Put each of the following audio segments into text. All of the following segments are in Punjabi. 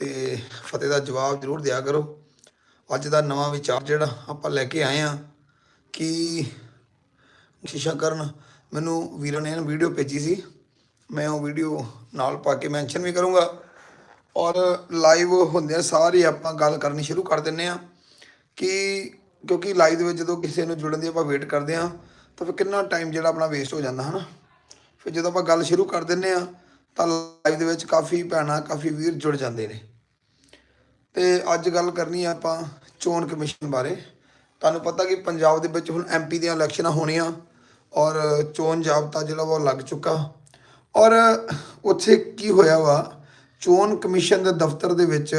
ਤੇ ਫਤਿਹ ਦਾ ਜਵਾਬ ਜ਼ਰੂਰ ਦਿਆ ਕਰੋ। ਅੱਜ ਦਾ ਨਵਾਂ ਵਿਚਾਰ ਜਿਹੜਾ ਆਪਾਂ ਲੈ ਕੇ ਆਏ ਆ ਕਿ ਸ਼ੀਸ਼ਾ ਕਰਨ ਮੈਨੂੰ ਵੀਰਾਂ ਨੇ ਵੀਡੀਓ ਭੇਜੀ ਸੀ। ਮੈਂ ਉਹ ਵੀਡੀਓ ਨਾਲ ਪਾ ਕੇ ਮੈਂਸ਼ਨ ਵੀ ਕਰੂੰਗਾ। ਔਰ ਲਾਈਵ ਹੁੰਦਿਆਂ ਸਾਰੇ ਆਪਾਂ ਗੱਲ ਕਰਨੀ ਸ਼ੁਰੂ ਕਰ ਦਿੰਨੇ ਆ ਕਿ ਕਿਉਂਕਿ ਲਾਈਵ ਦੇ ਵਿੱਚ ਜਦੋਂ ਕਿਸੇ ਨੂੰ ਜੁੜਨ ਦੀ ਆਪਾਂ ਵੇਟ ਕਰਦੇ ਆ ਤਾਂ ਫਿਰ ਕਿੰਨਾ ਟਾਈਮ ਜਿਹੜਾ ਆਪਣਾ ਵੇਸਟ ਹੋ ਜਾਂਦਾ, ਹਨਾ? ਫਿਰ ਜਦੋਂ ਆਪਾਂ ਗੱਲ ਸ਼ੁਰੂ ਕਰ ਦਿੰਨੇ ਆ ਤਾਂ ਲਾਈਵ ਦੇ ਵਿੱਚ ਕਾਫੀ ਭੈਣਾਂ, ਕਾਫੀ ਵੀਰ ਜੁੜ ਜਾਂਦੇ ਨੇ। ਤੇ ਅੱਜ ਗੱਲ ਕਰਨੀ ਆ ਆਪਾਂ ਚੋਣ ਕਮਿਸ਼ਨ ਬਾਰੇ। ਤੁਹਾਨੂੰ ਪਤਾ ਕਿ ਪੰਜਾਬ ਦੇ ਵਿੱਚ ਹੁਣ ਐਮਪੀ ਦੀਆਂ ਇਲੈਕਸ਼ਨਾਂ ਹੋਣੀਆਂ ਔਰ ਚੋਣ ਜਾਬਤਾ ਜਿਹੜਾ ਵਾ ਉਹ ਲੱਗ ਚੁੱਕਾ। ਔਰ ਉੱਥੇ ਕੀ ਹੋਇਆ ਵਾ, ਚੋਣ ਕਮਿਸ਼ਨ ਦੇ ਦਫ਼ਤਰ ਦੇ ਵਿੱਚ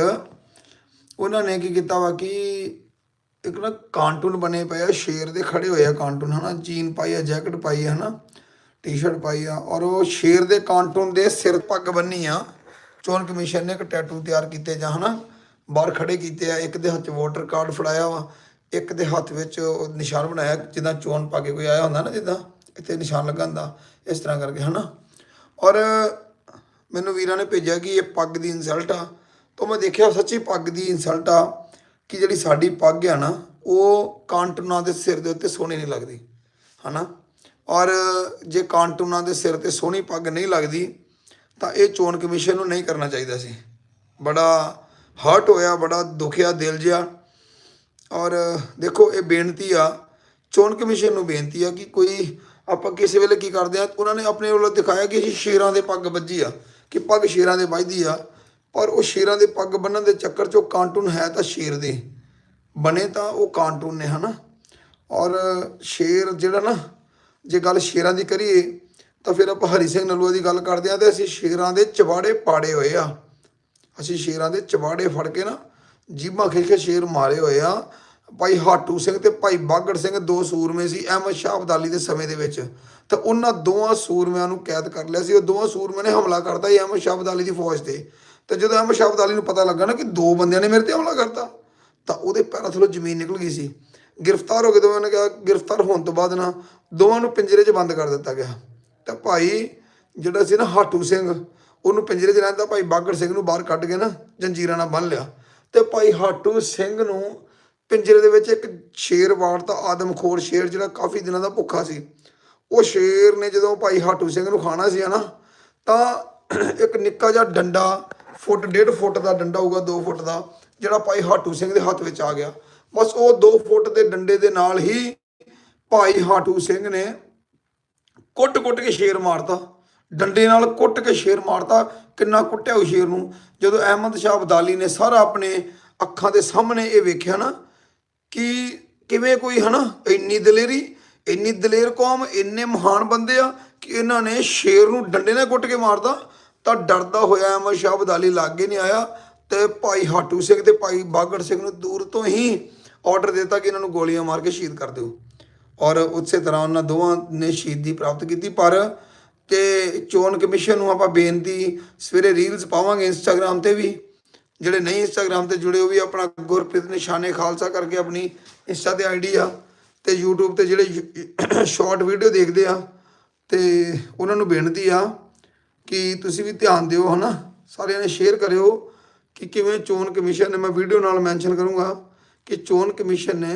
ਉਹਨਾਂ ਨੇ ਕੀ ਕੀਤਾ ਵਾ ਕਿ ਇੱਕ ਨਾ ਕਾਰਟੂਨ ਬਣੇ ਪਏ ਆ, ਸ਼ੇਰ ਦੇ ਖੜੇ ਹੋਏ ਆ ਕਾਰਟੂਨ, ਹਨਾ, ਜੀਨ ਪਾਈ ਆ, ਜੈਕਟ ਪਾਈ ਆ, ਹਨਾ, ਟੀ-ਸ਼ਰਟ ਪਾਈ ਆ ਔਰ ਉਹ ਸ਼ੇਰ ਦੇ ਕਾਰਟੂਨ ਦੇ ਸਿਰ ਪੱਗ ਬੰਨੀ ਆ। ਚੋਣ ਕਮਿਸ਼ਨ ਨੇ ਇੱਕ ਟੈਟੂ ਤਿਆਰ ਕੀਤੇ ਜਾਂ, ਹਨਾ ਬਾਹਰ ਖੜੇ ਕੀਤੇ ਆ, ਇੱਕ ਦੇ ਹੱਥ 'ਚ ਵੋਟਰ ਕਾਰਡ ਫੜਾਇਆ ਵਾ, ਇੱਕ ਦੇ ਹੱਥ ਵਿੱਚ ਉਹ ਨਿਸ਼ਾਨ ਬਣਾਇਆ, ਜਿੱਦਾਂ ਚੋਣ ਪਾ ਕੇ ਕੋਈ ਆਇਆ ਹੁੰਦਾ ਨਾ ਜਿੱਦਾਂ, ਇੱਥੇ ਨਿਸ਼ਾਨ ਲੱਗਾ ਹੁੰਦਾ ਇਸ ਤਰ੍ਹਾਂ ਕਰਕੇ, ਹਨਾ? ਔਰ ਮੈਨੂੰ ਵੀਰਾਂ ਨੇ ਭੇਜਿਆ ਕਿ ਇਹ ਪੱਗ ਦੀ ਇਨਸਲਟ ਆ, ਤਾਂ ਮੈਂ ਦੇਖਿਆ ਸੱਚੀ ਪੱਗ ਦੀ ਇਨਸਲਟ ਆ, ਕਿ ਜਿਹੜੀ ਸਾਡੀ ਪੱਗ ਆ ਨਾ, ਉਹ ਕਾਂਟੂਨਾਂ ਦੇ ਸਿਰ ਦੇ ਉੱਤੇ ਸੋਹਣੀ ਨਹੀਂ ਲੱਗਦੀ, ਹਨਾ? ਔਰ ਜੇ ਕਾਂਟੂਨਾਂ ਦੇ ਸਿਰ ਤੇ ਸੋਹਣੀ ਪੱਗ ਨਹੀਂ ਲੱਗਦੀ, ਤਾਂ ਇਹ ਚੋਣ ਕਮਿਸ਼ਨ ਨੂੰ ਨਹੀਂ ਕਰਨਾ ਚਾਹੀਦਾ ਸੀ। ਬੜਾ ਹਰਟ ਹੋਇਆ, ਬੜਾ ਦੁਖਿਆ, ਦਿਲ ਜਿਹਾ। ਔਰ ਦੇਖੋ, ਇਹ ਬੇਨਤੀ ਆ, ਚੋਣ ਕਮਿਸ਼ਨ ਨੂੰ ਬੇਨਤੀ ਆ ਕਿ ਕੋਈ ਆਪਾਂ ਕਿਸੇ ਵੇਲੇ ਕੀ ਕਰਦੇ ਆ, ਉਹਨਾਂ ਨੇ ਆਪਣੇ ਵੱਲੋਂ ਦਿਖਾਇਆ ਕਿ ਅਸੀਂ ਸ਼ੇਰਾਂ ਦੇ ਪੱਗ ਵੱਜੀ ਆ, ਕਿ ਪੱਗ ਸ਼ੇਰਾਂ ਦੇ ਵੱਜਦੀ ਆ। ਪਰ ਉਹ ਸ਼ੇਰਾਂ ਦੇ ਪੱਗ ਬੰਨਣ ਦੇ ਚੱਕਰ 'ਚ ਉਹ ਕਾਰਟੂਨ ਹੈ ਤਾਂ ਸ਼ੇਰ ਦੇ। ਬਣੇ ਤਾਂ ਉਹ ਕਾਰਟੂਨ ਨੇ, ਹਨਾ? ਔਰ ਸ਼ੇਰ ਜਿਹੜਾ ਨਾ, ਜੇ ਗੱਲ ਸ਼ੇਰਾਂ ਦੀ ਕਰੀਏ, ਤਾਂ ਫਿਰ ਆਪਾਂ ਹਰੀ ਸਿੰਘ ਨਲੂਆ ਦੀ ਗੱਲ ਕਰਦੇ ਆ ਤੇ ਅਸੀਂ ਸ਼ੇਰਾਂ ਦੇ ਚਵਾੜੇ ਪਾੜੇ ਹੋਏ ਆ। ਅਸੀਂ ਸ਼ੇਰਾਂ ਦੇ ਚਵਾੜੇ ਫੜ ਕੇ ਨਾ ਜੀਭਾਂ ਖਿੱਚ ਕੇ ਸ਼ੇਰ ਮਾਰੇ ਹੋਏ ਆ। ਭਾਈ ਹਾਟੂ ਸਿੰਘ ਤੇ ਭਾਈ ਬਾਗੜ ਸਿੰਘ ਦੋ ਸੂਰਮੇ ਸੀ ਅਹਿਮਦ ਸ਼ਾਹ ਅਬਦਾਲੀ ਦੇ ਸਮੇਂ ਦੇ ਵਿੱਚ। ਤੇ ਉਹਨਾਂ ਦੋਵਾਂ ਸੂਰਮਿਆਂ ਨੂੰ ਕੈਦ ਕਰ ਲਿਆ ਸੀ। ਉਹ ਦੋਵਾਂ ਸੂਰਮਿਆਂ ਨੇ ਹਮਲਾ ਕਰਤਾ ਅਹਿਮਦ ਸ਼ਾਹ ਅਬਦਾਲੀ ਦੀ ਫੌਜ ਤੇ। ਤੇ ਜਦੋਂ ਅਹਿਮਦ ਸ਼ਾਹ ਅਬਦਾਲੀ ਨੂੰ ਪਤਾ ਲੱਗਾ ਨਾ ਕਿ ਦੋ ਬੰਦਿਆਂ ਨੇ ਮੇਰੇ ਤੇ ਹਮਲਾ ਕਰਤਾ, ਤਾਂ ਉਹਦੇ ਪੈਰਾਂ ਥੱਲੋਂ ਜ਼ਮੀਨ ਨਿਕਲ ਗਈ ਸੀ। ਗ੍ਰਿਫਤਾਰ ਹੋ ਗਏ ਦੋਵਾਂ ਨੇ ਕਿਹਾ, ਗ੍ਰਿਫਤਾਰ ਹੋਣ ਤੋਂ ਬਾਅਦ ਨਾ ਦੋਵਾਂ ਨੂੰ ਪਿੰਜਰੇ 'ਚ ਬੰਦ ਕਰ ਦਿੱਤਾ ਗਿਆ। ਤਾਂ ਭਾਈ ਜਿਹੜਾ ਸੀ ਨਾ ਹਾਟੂ ਸਿੰਘ ਉਹਨੂੰ ਪਿੰਜਰੇ 'ਚ ਰਹਿੰਦਾ ਭਾਈ ਬਾਗੜ ਸਿੰਘ ਨੂੰ ਬਾਹਰ ਕੱਢ ਕੇ ਨਾ ਜੰਜੀਰਾਂ ਨਾਲ ਬੰਨ ਲਿਆ। ਤੇ ਭਾਈ ਹਾਟੂ ਸਿੰਘ ਨੂੰ ਪਿੰਜਰੇ ਦੇ ਵਿੱਚ ਇੱਕ ਸ਼ੇਰ ਵਾੜਤਾ ਆਦਮਖੋਰ ਸ਼ੇਰ ਜਿਹੜਾ ਕਾਫੀ ਦਿਨਾਂ ਦਾ ਭੁੱਖਾ ਸੀ। ਉਹ ਸ਼ੇਰ ਨੇ ਜਦੋਂ ਭਾਈ ਹਾਟੂ ਸਿੰਘ ਨੂੰ ਖਾਣਾ ਸੀ ਨਾ ਤਾਂ ਇੱਕ ਨਿੱਕਾ ਜਿਹਾ ਡੰਡਾ, ਫੁੱਟ, ਡੇਢ ਫੁੱਟ ਦਾ ਡੰਡਾ ਹੋਊਗਾ 2 ਫੁੱਟ ਦਾ, ਜਿਹੜਾ ਭਾਈ ਹਾਟੂ ਸਿੰਘ ਦੇ ਹੱਥ ਵਿੱਚ ਆ ਗਿਆ। ਬਸ ਉਹ 2 ਫੁੱਟ ਦੇ ਡੰਡੇ ਦੇ ਨਾਲ ਹੀ ਭਾਈ ਹਾਟੂ ਸਿੰਘ ਨੇ ਕੁੱਟ-ਕੁੱਟ ਕੇ ਸ਼ੇਰ ਮਾਰਤਾ। ਡੰਡੇ ਨਾਲ ਕੁੱਟ ਕੇ ਸ਼ੇਰ ਮਾਰਤਾ, ਕਿੰਨਾ ਕੁੱਟਿਆ ਉਹ ਸ਼ੇਰ ਨੂੰ। ਜਦੋਂ ਅਹਿਮਦ ਸ਼ਾਹ ਅਬਦਾਲੀ ਨੇ ਸਾਰਾ ਆਪਣੇ ਅੱਖਾਂ ਦੇ ਸਾਹਮਣੇ ਇਹ ਵੇਖਿਆ ਨਾ, ਕਿ ਕਿਵੇਂ ਕੋਈ ਹਨਾ, ਇੰਨੀ ਦਲੇਰੀ, ਇੰਨੀ ਦਲੇਰ ਕੌਮ, ਇੰਨੇ ਮਹਾਨ ਬੰਦੇ ਆ, ਕਿ ਇਹਨਾਂ ਨੇ ਸ਼ੇਰ ਨੂੰ ਡੰਡੇ ਨਾਲ ਕੁੱਟ ਕੇ ਮਾਰਦਾ ਤਾਂ ਡਰਦਾ ਹੋਇਆ ਅਹਿਮਦ ਸ਼ਾਹ ਅਬਦਾਲੀ ਲਾਗੇ ਨਹੀਂ ਆਇਆ ਤੇ ਭਾਈ ਹਾਟੂ ਸਿੰਘ ਤੇ ਭਾਈ ਬਾਗੜ ਸਿੰਘ ਨੂੰ ਦੂਰ ਤੋਂ ਹੀ ਆਰਡਰ ਦਿੱਤਾ ਕਿ ਇਹਨਾਂ ਨੂੰ ਗੋਲੀਆਂ ਮਾਰ ਕੇ ਸ਼ਹੀਦ ਕਰ ਦਿਓ। ਔਰ ਉਸੇ ਤਰ੍ਹਾਂ ਉਹਨਾਂ ਦੋਵਾਂ ਨੇ ਸ਼ਹੀਦੀ ਪ੍ਰਾਪਤ ਕੀਤੀ, ਪਰ ਤੇ ਚੋਣ ਕਮਿਸ਼ਨ ਨੂੰ ਆਪਾਂ ਬੇਨਤੀ ਸਵੇਰੇ ਰੀਲਸ ਪਾਵਾਂਗੇ ਇੰਸਟਾਗ੍ਰam ਤੇ ਵੀ। ਜਿਹੜੇ ਨਹੀਂ ਇੰਸਟਾਗ੍ਰam ਤੇ ਜੁੜੇ, ਉਹ ਵੀ ਆਪਣਾ ਗੁਰਪ੍ਰੀਤ ਨਿਸ਼ਾਨੇ ਖਾਲਸਾ ਕਰਕੇ ਆਪਣੀ ਇੰਸਟਾ ਤੇ ਆਈਡੀ ਆ ਤੇ YouTube ਤੇ ਜਿਹੜੇ ਸ਼ਾਰਟ ਵੀਡੀਓ ਦੇਖਦੇ ਆ ਤੇ ਉਹਨਾਂ ਨੂੰ ਬੇਨਤੀ ਆ ਕਿ ਤੁਸੀਂ ਵੀ ਧਿਆਨ ਦਿਓ, ਹਨਾ? ਸਾਰਿਆਂ ਨੇ ਸ਼ੇਅਰ ਕਰਿਓ ਕਿ ਕਿਵੇਂ ਚੋਣ ਕਮਿਸ਼ਨ ਨੇ ਮੈਂ ਵੀਡੀਓ ਨਾਲ ਮੈਂਸ਼ਨ ਕਰੂੰਗਾ ਕਿ ਚੋਣ ਕਮਿਸ਼ਨ ਨੇ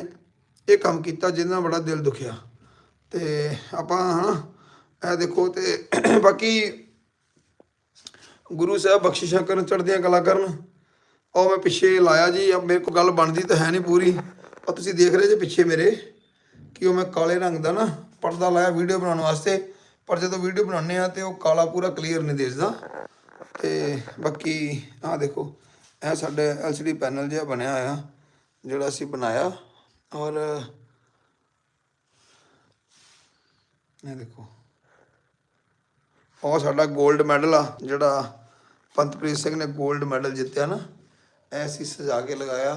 ਇਹ ਕੰਮ ਕੀਤਾ ਜਿਹਦੇ ਨਾਲ ਬੜਾ ਦਿਲ ਦੁਖਿਆ। ਤੇ ਆਪਾਂ, ਹਨਾ? ਇਹ ਦੇਖੋ ਤੇ ਬਾਕੀ ਗੁਰੂ ਸਾਹਿਬ ਬਖਸ਼ਿਸ਼ਾਂ ਕਰਨ, ਚੜ੍ਹਦੀਆਂ ਕਲਾ ਕਰਨ। ਉਹ ਮੈਂ ਪਿੱਛੇ ਲਾਇਆ ਜੀ ਅਬ ਮੇਰੇ ਕੋਲ ਗੱਲ ਬਣਦੀ ਤਾਂ ਹੈ ਨਹੀਂ ਪੂਰੀ। ਉਹ ਤੁਸੀਂ ਦੇਖ ਰਹੇ ਜੇ ਪਿੱਛੇ ਮੇਰੇ, ਕਿ ਉਹ ਮੈਂ ਕਾਲੇ ਰੰਗ ਦਾ ਨਾ ਪਰਦਾ ਲਾਇਆ ਵੀਡੀਓ ਬਣਾਉਣ ਵਾਸਤੇ। ਪਰ ਜਦੋਂ ਵੀਡੀਓ ਬਣਾਉਂਦੇ ਆ ਤੇ ਉਹ ਕਾਲਾ ਪੂਰਾ ਕਲੀਅਰ ਨਹੀਂ ਦਿਸਦਾ। ਤੇ ਬਾਕੀ ਆਹ ਦੇਖੋ, ਇਹ ਸਾਡੇ LCD ਪੈਨਲ ਜਿਹਾ ਬਣਿਆ ਹੋਇਆ, ਜਿਹੜਾ ਅਸੀਂ ਬਣਾਇਆ। ਔਰ ਇਹ ਦੇਖੋ ਉਹ ਸਾਡਾ 골ਡ ਮੈਡਲ ਆ, ਜਿਹੜਾ ਪੰਤਪ੍ਰੀਤ ਸਿੰਘ ਨੇ 골ਡ ਮੈਡਲ ਜਿੱਤਿਆ ਨਾ, ਇਹ ਅਸੀਂ ਸਜਾ ਕੇ ਲਗਾਇਆ।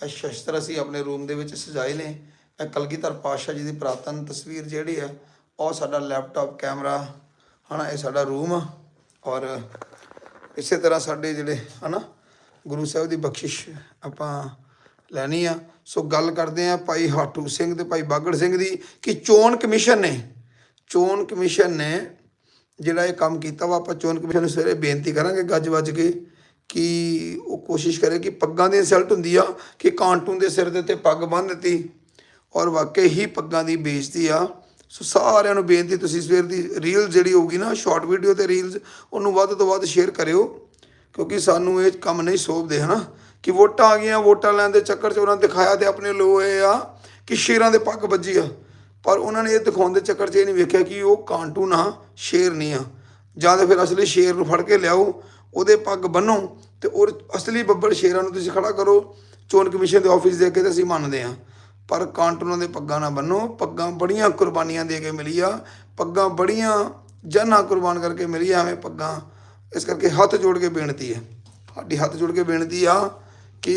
ਇਹ ਸ਼ਸਤਰ ਅਸੀਂ ਆਪਣੇ ਰੂਮ ਦੇ ਵਿੱਚ ਸਜਾਏ ਨੇ। ਇਹ ਕਲਗੀਧਰ ਪਾਤਸ਼ਾਹ ਜੀ ਦੀ ਪ੍ਰਾਤਨ ਤਸਵੀਰ ਜਿਹੜੀ ਹੈ ਉਹ ਸਾਡਾ ਲੈਪਟਾਪ ਕੈਮਰਾ ਹਨਾ, ਇਹ ਸਾਡਾ ਰੂਮ ਆ। ਔਰ ਇਸੇ ਤਰ੍ਹਾਂ ਸਾਡੇ ਜਿਹੜੇ, ਹਨਾ, ਗੁਰੂ ਸਾਹਿਬ ਦੀ ਬਖਸ਼ਿਸ਼ ਆਪਾਂ ਲੈਣੀ ਆ। ਸੋ ਗੱਲ ਕਰਦੇ ਆ ਭਾਈ ਹਾਟੂ ਸਿੰਘ ਤੇ ਭਾਈ ਬਾਗੜ ਸਿੰਘ ਦੀ ਕਿ ਚੋਣ ਕਮਿਸ਼ਨ ਨੇ, ਚੋਣ ਕਮਿਸ਼ਨ ਨੇ ਜਿਹੜਾ ਇਹ ਕੰਮ ਕੀਤਾ ਵਾ, ਆਪਾਂ ਚੋਣ ਕਮਿਸ਼ਨ ਨੂੰ ਸਵੇਰੇ ਬੇਨਤੀ ਕਰਾਂਗੇ ਗੱਜ ਵੱਜ ਕੇ ਕਿ ਉਹ ਕੋਸ਼ਿਸ਼ ਕਰੇ ਕਿ ਪੱਗਾਂ ਦੀ ਇਨਸਲਟ ਹੁੰਦੀ ਆ, ਕਿ ਕਾਂਟੂਨ ਦੇ ਸਿਰ ਦੇ ਉੱਤੇ ਪੱਗ ਬੰਨ੍ਹ ਦਿੱਤੀ ਔਰ ਵਾਕਈ ਹੀ ਪੱਗਾਂ ਦੀ ਬੇਇੱਜ਼ਤੀ ਆ। ਸੋ ਸਾਰਿਆਂ ਨੂੰ ਬੇਨਤੀ, ਤੁਸੀਂ ਸਵੇਰ ਦੀ ਰੀਲ ਜਿਹੜੀ ਹੋਊਗੀ ਨਾ ਸ਼ਾਰਟ ਵੀਡੀਓ ਤੇ ਰੀਲਸ ਉਹਨੂੰ ਵੱਧ ਤੋਂ ਵੱਧ ਸ਼ੇਅਰ ਕਰਿਓ, ਕਿਉਂਕਿ ਸਾਨੂੰ ਇਹ ਕੰਮ ਨਹੀਂ ਸੋਭਦੇ, ਹਨਾ? ਕਿ ਵੋਟਾਂ ਆ ਗਈਆਂ, ਵੋਟਾਂ ਲੈਣ ਦੇ ਚੱਕਰ 'ਚ ਉਹਨਾਂ ਦਿਖਾਇਆ ਤੇ ਆਪਣੇ ਲੋ ਇਹ ਆ, ਕਿ ਸ਼ੇਰਾਂ ਦੇ ਪੱਗ ਵੱਜੀ ਆ। ਪਰ ਉਹਨਾਂ ਨੇ ਇਹ ਦਿਖਾਉਣ ਦੇ ਚੱਕਰ 'ਚ ਇਹ ਨਹੀਂ ਵੇਖਿਆ ਕਿ ਉਹ ਕਾਂਟੂਨ ਆ ਸ਼ੇਰ ਨਹੀਂ ਆ। ਜਾਂ ਤਾਂ ਫਿਰ ਅਸਲੀ ਸ਼ੇਰ ਨੂੰ ਫੜ ਕੇ ਲਿਆਓ, ਉਹਦੇ ਪੱਗ ਬੰਨੋ ਤੇ ਉਹ ਅਸਲੀ ਬੱਬਰ ਸ਼ੇਰਾਂ ਨੂੰ ਤੁਸੀਂ ਖੜਾ ਕਰੋ। ਚੋਣ ਕਮਿਸ਼ਨ ਦੇ ਆਫਿਸ ਦੇ ਕੇ ਤੇ ਅਸੀਂ ਮੰਨਦੇ ਹਾਂ। ਪਰ ਕਾਂਟੂਨਾਂ ਦੇ ਪੱਗਾਂ ਨਾ ਬੰਨੋ ਪੱਗਾਂ ਬੜੀਆਂ ਕੁਰਬਾਨੀਆਂ ਦੇ ਕੇ ਮਿਲੀ ਆ। ਪੱਗਾਂ ਬੜੀਆਂ ਜਾਨਾਂ ਕੁਰਬਾਨ ਕਰਕੇ ਮਿਲੀ ਆ, ਐਵੇਂ ਪੱਗਾਂ ਇਸ ਕਰਕੇ ਹੱਥ ਜੋੜ ਕੇ ਬੇਨਤੀ ਹੈ। ਸਾਡੀ ਹੱਥ ਜੋੜ ਕੇ ਬੇਨਤੀ ਆ ਕਿ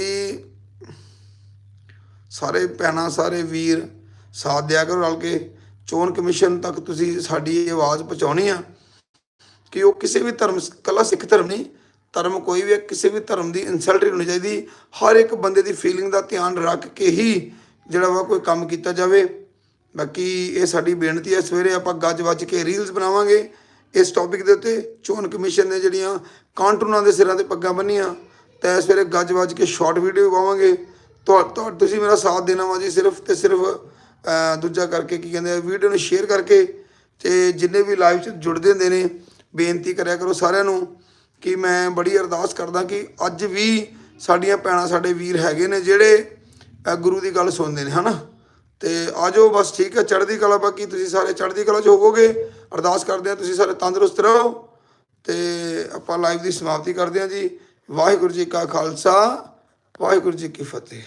ਸਾਰੇ ਭੈਣਾਂ, ਸਾਰੇ ਵੀਰ ਸਾਥ ਦਿਆ ਕਰੋ ਰਲ ਕੇ। ਚੋਣ ਕਮਿਸ਼ਨ ਤੱਕ ਤੁਸੀਂ ਸਾਡੀ ਇਹ ਆਵਾਜ਼ ਪਹੁੰਚਾਉਣੀ ਆ ਕਿ ਉਹ ਕਿਸੇ ਵੀ ਧਰਮ ਕੱਲਾ ਸਿੱਖ ਧਰਮ ਨਹੀਂ, ਧਰਮ ਕੋਈ ਵੀ ਹੈ ਕਿਸੇ ਵੀ ਧਰਮ ਦੀ ਇਨਸਲਟ ਨਹੀਂ ਹੋਣੀ ਚਾਹੀਦੀ। ਹਰ ਇੱਕ ਬੰਦੇ ਦੀ ਫੀਲਿੰਗ ਦਾ ਧਿਆਨ ਰੱਖ ਕੇ ਹੀ ਜਿਹੜਾ ਵਾ ਕੋਈ ਕੰਮ ਕੀਤਾ ਜਾਵੇ। ਬਾਕੀ ਇਹ ਸਾਡੀ ਬੇਨਤੀ ਹੈ ਸਵੇਰੇ ਆਪਾਂ ਗੱਜ ਵੱਜ ਕੇ ਰੀਲਸ ਬਣਾਵਾਂਗੇ। ਇਸ ਟੌਪਿਕ ਦੇ ਉੱਤੇ ਚੋਣ ਕਮਿਸ਼ਨ ਨੇ ਜਿਹੜੀਆਂ ਕਾਂਟੂਨਾਂ ਦੇ ਸਿਰਾਂ ਤੇ ਪੱਗਾਂ ਬੰਨੀਆਂ, ਤੇ ਸਵੇਰੇ ਗੱਜ ਵੱਜ ਕੇ ਸ਼ਾਰਟ ਵੀਡੀਓ ਪਾਵਾਂਗੇ। ਤੁਹਾ, ਤੁਸੀਂ ਮੇਰਾ ਸਾਥ ਦੇਣਾ ਵਾ ਜੀ ਸਿਰਫ ਤੇ ਸਿਰਫ ਦੂਜਾ ਕਰਕੇ ਕੀ ਕਹਿੰਦੇ ਆ, ਵੀਡੀਓ ਨੂੰ ਸ਼ੇਅਰ ਕਰਕੇ ਤੇ ਜਿੰਨੇ ਵੀ ਲਾਈਵ 'ਚ ਜੁੜਦੇ ਹੁੰਦੇ ਨੇ, ਬੇਨਤੀ ਕਰਿਆ ਕਰੋ ਸਾਰਿਆਂ ਨੂੰ ਕਿ ਮੈਂ ਬੜੀ ਅਰਦਾਸ ਕਰਦਾ ਕਿ ਅੱਜ ਵੀ ਸਾਡੀਆਂ ਭੈਣਾਂ ਸਾਡੇ ਵੀਰ ਹੈਗੇ ਨੇ ਜਿਹੜੇ ਗੁਰੂ ਦੀ ਗੱਲ ਸੁਣਦੇ ਨੇ, ਹਨਾ? ਤੇ ਆਜੋ ਬਸ, ਠੀਕ ਹੈ ਚੜ੍ਹਦੀ ਕਲਾ ਬਾਕੀ ਤੁਸੀਂ ਸਾਰੇ ਚੜ੍ਹਦੀ ਕਲਾ 'ਚ ਹੋਵੋਗੇ। ਅਰਦਾਸ ਕਰਦੇ ਆ, ਤੁਸੀਂ ਸਾਰੇ ਤੰਦਰੁਸਤ ਰਹੋ। ਤੇ ਆਪਾਂ ਲਾਈਵ ਦੀ ਸਮਾਪਤੀ ਕਰਦੇ ਹਾਂ ਜੀ। ਵਾਹਿਗੁਰੂ ਜੀ ਕਾ ਖਾਲਸਾ, ਵਾਹਿਗੁਰੂ ਜੀ ਕੀ ਫਤਿਹ।